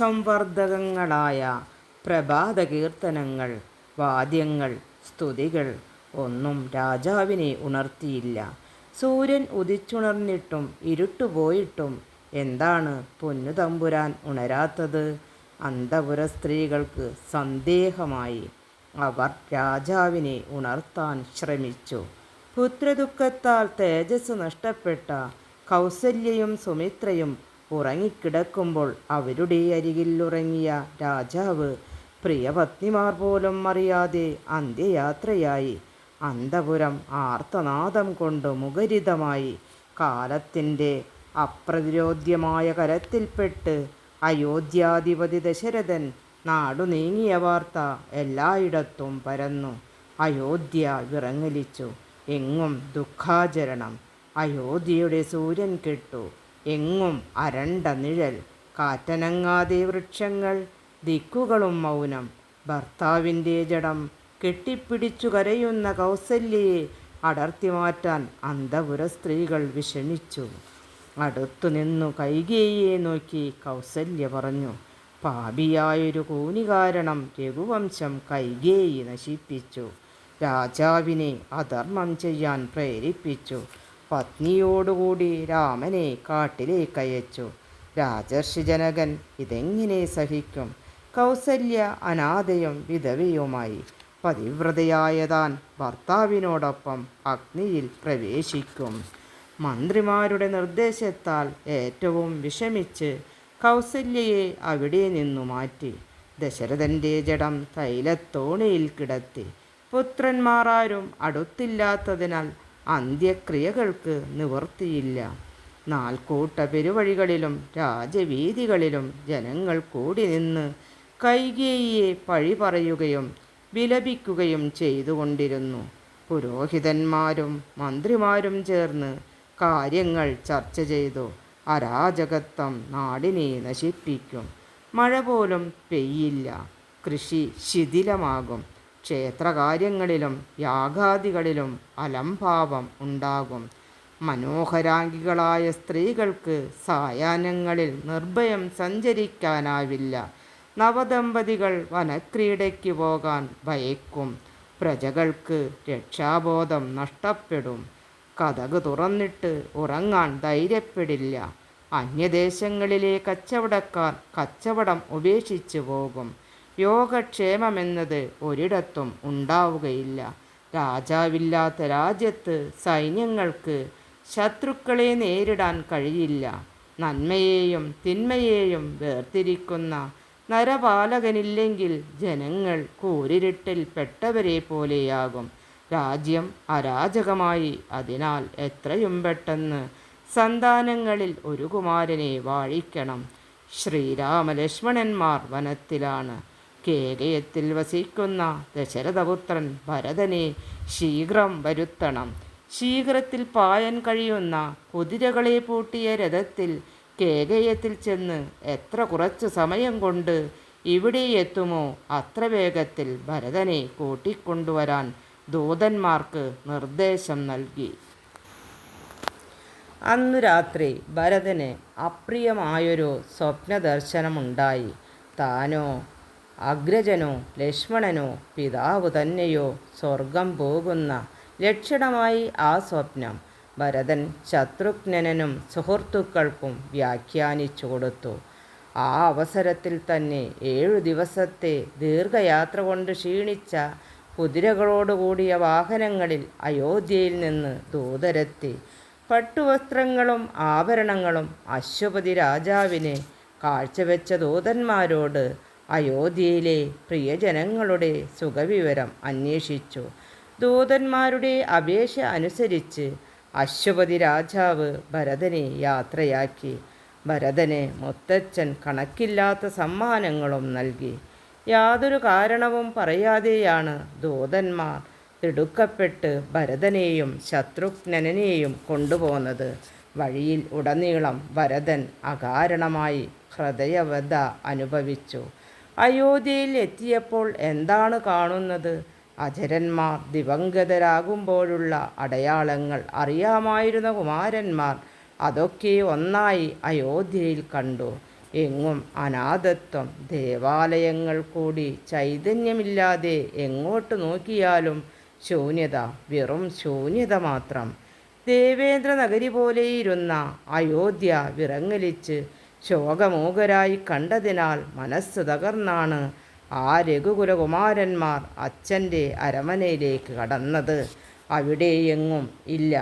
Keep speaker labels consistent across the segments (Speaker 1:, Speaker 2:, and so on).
Speaker 1: സംവർദ്ധകങ്ങളായ പ്രഭാത കീർത്തനങ്ങൾ വാദ്യങ്ങൾ സ്തുതികൾ ഒന്നും രാജാവിനെ ഉണർത്തിയില്ല. സൂര്യൻ ഉദിച്ചുണർന്നിട്ടും ഇരുട്ടുപോയിട്ടും എന്താണ് പൊന്നുതമ്പുരാൻ ഉണരാത്തത്? അന്തപുര സ്ത്രീകൾക്ക് സന്ദേഹമായി അവർ രാജാവിനെ ഉണർത്താൻ ശ്രമിച്ചു. പുത്രദുഃഖത്താൽ തേജസ് നഷ്ടപ്പെട്ട കൗസല്യയും സുമിത്രയും ഉറങ്ങിക്കിടക്കുമ്പോൾ അവരുടെ അരികിൽ ഉറങ്ങിയ രാജാവ് പ്രിയപത്നിമാർ പോലും അറിയാതെ അന്ത്യയാത്രയായി അന്തപുരം ആർത്തനാദം കൊണ്ട് മുഖരിതമായി കാലത്തിന്റെ അപ്രതിരോധ്യമായ കരത്തിൽപ്പെട്ട് അയോധ്യാധിപതി ദശരഥൻ നാടു നീങ്ങിയ വാർത്ത എല്ലായിടത്തും പരന്നു. അയോധ്യ വിറങ്ങലിച്ചു. എങ്ങും ദുഃഖാചരണം. അയോധ്യയുടെ സൂര്യൻ കെട്ടു. എങ്ങും അരണ്ട നിഴൽ കാറ്റനങ്ങാതെ വൃക്ഷങ്ങൾ ദിക്കുകളും മൗനം. ഭർത്താവിന്റെ ജഡം കെട്ടിപ്പിടിച്ചു കരയുന്ന കൗസല്യയെ അടർത്തി മാറ്റാൻ അന്തപുര സ്ത്രീകൾ വിഷമിച്ചു. അടുത്തു നിന്നു കൈകേയെ നോക്കി കൗസല്യ പറഞ്ഞു പാപിയായൊരു കൂനി കാരണം രഘുവംശം കൈകേയി നശിപ്പിച്ചു. രാജാവിനെ അധർമ്മം ചെയ്യാൻ പ്രേരിപ്പിച്ചു. പത്നിയോടുകൂടി രാമനെ കാട്ടിലേക്ക് അയച്ചു. രാജർഷി ജനകൻ ഇതെങ്ങനെ സഹിക്കും? കൗസല്യ അനാഥയും വിധവയുമായി. പതിവ്രതയായ താൻ ഭർത്താവിനോടൊപ്പം അഗ്നിയിൽ പ്രവേശിക്കും. മന്ത്രിമാരുടെ നിർദ്ദേശത്താൽ ഏറ്റവും വിഷമിച്ച് കൗസല്യയെ അവിടെ നിന്നു മാറ്റി. ദശരഥന്റെ ജഡം തൈലത്തോണിയിൽ കിടത്തി. പുത്രന്മാരാരും അടുത്തില്ലാത്തതിനാൽ അന്ത്യക്രിയകൾക്ക് നിവർത്തിയില്ല നാൽക്കൂട്ട പെരുവഴികളിലും രാജവീതികളിലും ജനങ്ങൾ കൂടി നിന്ന് കൈകേയിയെ പഴി പറയുകയും വിലപിക്കുകയും ചെയ്തുകൊണ്ടിരുന്നു. പുരോഹിതന്മാരും മന്ത്രിമാരും ചേർന്ന് കാര്യങ്ങൾ ചർച്ച ചെയ്തു. അരാജകത്വം നാടിനെ നശിപ്പിക്കും. മഴ പോലും പെയ്യില്ല. കൃഷി ശിഥിലമാകും. ക്ഷേത്രകാര്യങ്ങളിലും യാഗാദികളിലും അലംഭാവം ഉണ്ടാകും. മനോഹരാംഗികളായ സ്ത്രീകൾക്ക് സായാഹ്നങ്ങളിൽ നിർഭയം സഞ്ചരിക്കാനാവില്ല. നവദമ്പതികൾ വനക്രീഡയ്ക്ക് പോകാൻ ഭയക്കും. പ്രജകൾക്ക് രക്ഷാബോധം നഷ്ടപ്പെടും. കഥക് തുറന്നിട്ട് ഉറങ്ങാൻ ധൈര്യപ്പെടില്ല. അന്യദേശങ്ങളിലെ കച്ചവടക്കാർ കച്ചവടം ഉപേക്ഷിച്ചു പോകും. യോഗക്ഷേമമെന്നത് ഒരിടത്തും ഉണ്ടാവുകയില്ല. രാജാവില്ലാത്ത രാജ്യത്ത് സൈന്യങ്ങൾക്ക് ശത്രുക്കളെ നേരിടാൻ കഴിയില്ല. നന്മയെയും തിന്മയെയും വേർതിരിക്കുന്ന നരപാലകനില്ലെങ്കിൽ ജനങ്ങൾ കൂരിരുട്ടിൽ പെട്ടവരെ പോലെയാകും. രാജ്യം അരാജകമായി അതിനാൽ എത്രയും പെട്ടെന്ന് സന്താനങ്ങളിൽ ഒരു കുമാരനെ വാഴിക്കണം. ശ്രീരാമലക്ഷ്മണന്മാർ വനത്തിലാണ് കേകയത്തിൽ വസിക്കുന്ന ദശരഥപുത്രൻ ഭരതനെ ശീഘ്രം വരുത്തണം. ശീഘ്രത്തിൽ പായാൻ കഴിയുന്ന കുതിരകളെ പൂട്ടിയ രഥത്തിൽ കേകയത്തിൽ ചെന്ന് എത്ര കുറച്ചു സമയം കൊണ്ട് ഇവിടെ എത്തുമോ? അത്ര വേഗത്തിൽ ഭരതനെ കൂട്ടിക്കൊണ്ടുവരാൻ ദൂതന്മാർക്ക് നിർദ്ദേശം നൽകി. അന്നു രാത്രി ഭരതന് അപ്രിയമായൊരു സ്വപ്നദർശനമുണ്ടായി. താനോ അഗ്രജനോ ലക്ഷ്മണനോ പിതാവ് തന്നെയോ സ്വർഗം പോകുന്ന ലക്ഷണമായി ആ സ്വപ്നം ഭരതൻ ശത്രുഘ്നനും സുഹൃത്തുക്കൾക്കും വ്യാഖ്യാനിച്ചു കൊടുത്തു. ആ അവസരത്തിൽ തന്നെ ഏഴു ദിവസത്തെ ദീർഘയാത്ര കൊണ്ട് ക്ഷീണിച്ച കുതിരകളോടുകൂടിയ വാഹനങ്ങളിൽ അയോധ്യയിൽ നിന്ന് ദൂതരെത്തി. പട്ടുവസ്ത്രങ്ങളും ആഭരണങ്ങളും അശ്വപതി രാജാവിനെ കാഴ്ചവെച്ച ദൂതന്മാരോട് അയോധ്യയിലെ പ്രിയജനങ്ങളുടെ സുഖവിവരം അന്വേഷിച്ചു. ദൂതന്മാരുടെ അപേക്ഷ അനുസരിച്ച് അശ്വപതി രാജാവ് ഭരതനെ യാത്രയാക്കി. ഭരതന് മുത്തച്ഛൻ കണക്കില്ലാത്ത സമ്മാനങ്ങളും നൽകി. യാതൊരു കാരണവും പറയാതെയാണ് ദൂതന്മാർ തിടുക്കപ്പെട്ട് ഭരതനെയും ശത്രുഘ്നനെയും കൊണ്ടുപോകുന്നത് വഴിയിൽ ഉടനീളം ഭരതൻ അകാരണമായി ഹൃദയവധ അനുഭവിച്ചു. അയോധ്യയിൽ എത്തിയപ്പോൾ എന്താണ് കാണുന്നത്? അജരന്മാർ ദിവംഗതരാകുമ്പോഴുള്ള അടയാളങ്ങൾ അറിയാമായിരുന്ന കുമാരന്മാർ അതൊക്കെ ഒന്നായി അയോധ്യയിൽ കണ്ടു. എങ്ങും അനാഥത്വം ദേവാലയങ്ങൾ കൂടി ചൈതന്യമില്ലാതെ എങ്ങോട്ട് നോക്കിയാലും ശൂന്യത വെറും ശൂന്യത മാത്രം. ദേവേന്ദ്ര നഗരി പോലെയിരുന്ന അയോധ്യ വിറങ്ങലിച്ച് ശോകമൂകരായി കണ്ടതിനാൽ മനസ്സ് തകർന്നാണ് ആ രഘുകുലകുമാരന്മാർ അച്ഛന്റെ അരമനയിലേക്ക് കടന്നത്. അവിടെയെങ്ങും ഇല്ല.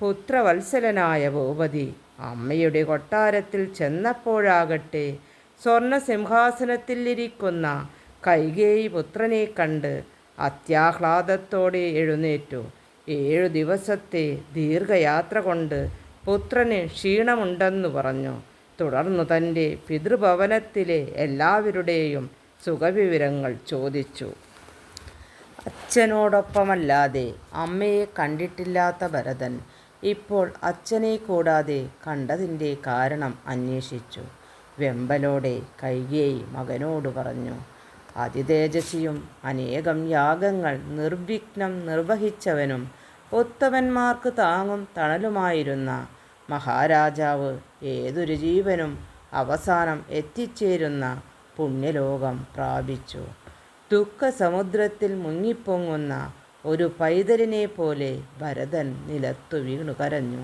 Speaker 1: പുത്രവത്സലനായ ഭൂപതി അമ്മയുടെ കൊട്ടാരത്തിൽ ചെന്നപ്പോഴാകട്ടെ സ്വർണ സിംഹാസനത്തിലിരിക്കുന്ന കൈകേയി പുത്രനെ കണ്ട് അത്യാഹ്ലാദത്തോടെ എഴുന്നേറ്റു. ഏഴു ദിവസത്തെ ദീർഘയാത്ര കൊണ്ട് പുത്രന് ക്ഷീണമുണ്ടെന്നു പറഞ്ഞു. തുടർന്നു തന്റെ പിതൃഭവനത്തിലെ എല്ലാവരുടെയും സുഖവിവരങ്ങൾ ചോദിച്ചു. അച്ഛനോടൊപ്പമല്ലാതെ അമ്മയെ കണ്ടിട്ടില്ലാത്ത ഭരതൻ ഇപ്പോൾ അച്ഛനെ കൂടാതെ കണ്ടതിന്റെ കാരണം അന്വേഷിച്ചു. വെമ്പലോടെ കൈകേയി മകനോട് പറഞ്ഞു അതിതേജസിയും അനേകം യാഗങ്ങൾ നിർവിഘ്നം നിർവഹിച്ചവനും ഉത്തമന്മാർക്ക് താങ്ങും തണലുമായിരുന്ന മഹാരാജാവ് ഏതൊരു ജീവനും അവസാനം എത്തിച്ചേരുന്ന പുണ്യലോകം പ്രാപിച്ചു. ദുഃഖസമുദ്രത്തിൽ മുങ്ങിപ്പൊങ്ങുന്ന ഒരു പൈതലിനെ പോലെ ഭരതൻ നിലത്തു വീണു കരഞ്ഞു.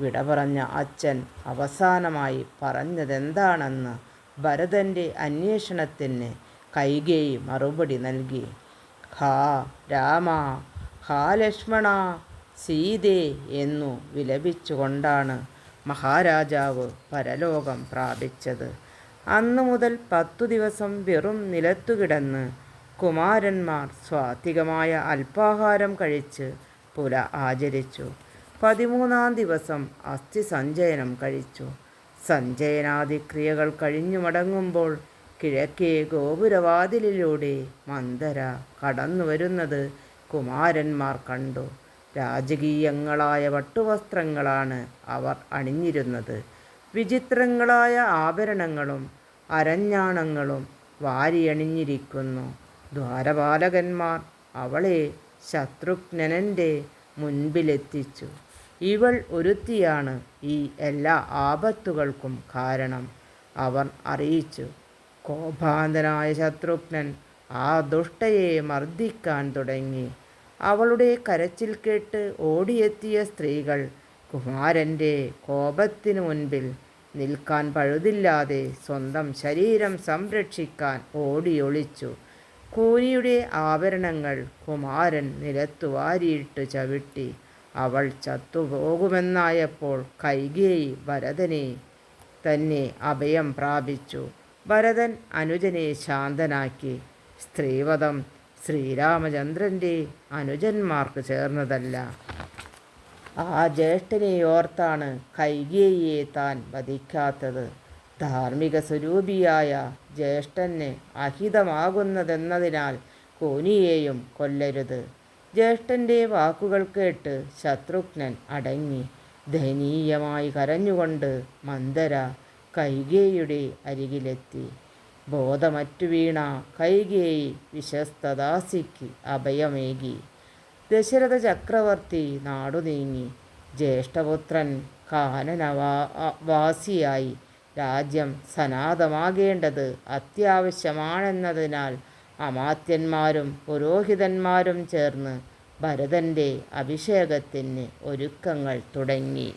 Speaker 1: വിട പറഞ്ഞ അച്ഛൻ അവസാനമായി പറഞ്ഞതെന്താണെന്ന് ഭരതന്റെ അന്വേഷണത്തിന് കൈകേയി മറുപടി നൽകി. ഹാ രാമ ഹാ ലക്ഷ്മണ സീതേ എന്നു വിലപിച്ചുകൊണ്ടാണ് മഹാരാജാവ് പരലോകം പ്രാപിച്ചത്. അന്നു മുതൽ പത്തു ദിവസം വെറും നിലത്തുകിടന്ന് കുമാരന്മാർ സ്വാത്വികമായ അല്പാഹാരം കഴിച്ച് പുല ആചരിച്ചു. പതിമൂന്നാം ദിവസം അസ്ഥി സഞ്ചയനം കഴിച്ചു. സഞ്ചയനാദിക്രിയകൾ കഴിഞ്ഞു മടങ്ങുമ്പോൾ കിഴക്കേ ഗോപുരവാതിലിലൂടെ മന്ദര കടന്നു വരുന്നത് കുമാരന്മാർ കണ്ടു. രാജകീയങ്ങളായ വട്ടുവസ്ത്രങ്ങളാണ് അവർ അണിഞ്ഞിരുന്നത്. വിചിത്രങ്ങളായ ആഭരണങ്ങളും അരഞ്ഞാണങ്ങളും വാരിയണിഞ്ഞിരിക്കുന്നു. ദ്വാരപാലകന്മാർ അവളെ ശത്രുഘ്നനന്റെ മുൻപിലെത്തിച്ചു. ഇവൾ ഒരുത്തിയാണ് ഈ എല്ലാ ആപത്തുകൾക്കും കാരണം. അവർ അറിയിച്ചു കോപാന്തനായ ശത്രുഘ്നൻ ആ ദുഷ്ടയെ മർദ്ദിക്കാൻ തുടങ്ങി. അവളുടെ കരച്ചിൽ കേട്ട് ഓടിയെത്തിയ സ്ത്രീകൾ കുമാരന്റെ കോപത്തിനു മുൻപിൽ നിൽക്കാൻ പഴുതില്ലാതെ സ്വന്തം ശരീരം സംരക്ഷിക്കാൻ ഓടിയൊളിച്ചു. കൂനിയുടെ ആഭരണങ്ങൾ കുമാരൻ നിലത്തു വാരിയിട്ട് ചവിട്ടി. അവൾ ചത്തുപോകുമെന്നായപ്പോൾ കൈകേയി ഭരതനെ തന്നെ അഭയം പ്രാപിച്ചു. ഭരതൻ അനുജനെ ശാന്തനാക്കി. സ്ത്രീവധം ശ്രീരാമചന്ദ്രന്റെ അനുജന്മാർക്ക് ചേർന്നതല്ല. ആ ജ്യേഷ്ഠനെ ഓർത്താണ് കൈകേയെ താൻ വധിക്കാത്തത്. ധാർമ്മിക സ്വരൂപിയായ ജ്യേഷ്ഠന് അഹിതമാകുന്നതെന്നതിനാൽ കോനിയേയും കൊല്ലരുത്. ജ്യേഷ്ഠന്റെ വാക്കുകൾ കേട്ട് ശത്രുഘ്നൻ അടങ്ങി. ദയനീയമായി കരഞ്ഞുകൊണ്ട് മന്ദര കൈകേയുടെ അരികിലെത്തി. ബോധമറ്റു വീണ കൈകേയി വിശ്വസ്തദാസിക്ക് അഭയമേകി. ദശരഥ ചക്രവർത്തി നാടു നീങ്ങി. ജ്യേഷ്ഠപുത്രൻ കാനനവാസിയായി രാജ്യം സനാതമാകേണ്ടത് അത്യാവശ്യമാണെന്നതിനാൽ അമാത്യന്മാരും പുരോഹിതന്മാരും ചേർന്ന് ഭരതന്റെ അഭിഷേകത്തിന് ഒരുക്കങ്ങൾ തുടങ്ങി.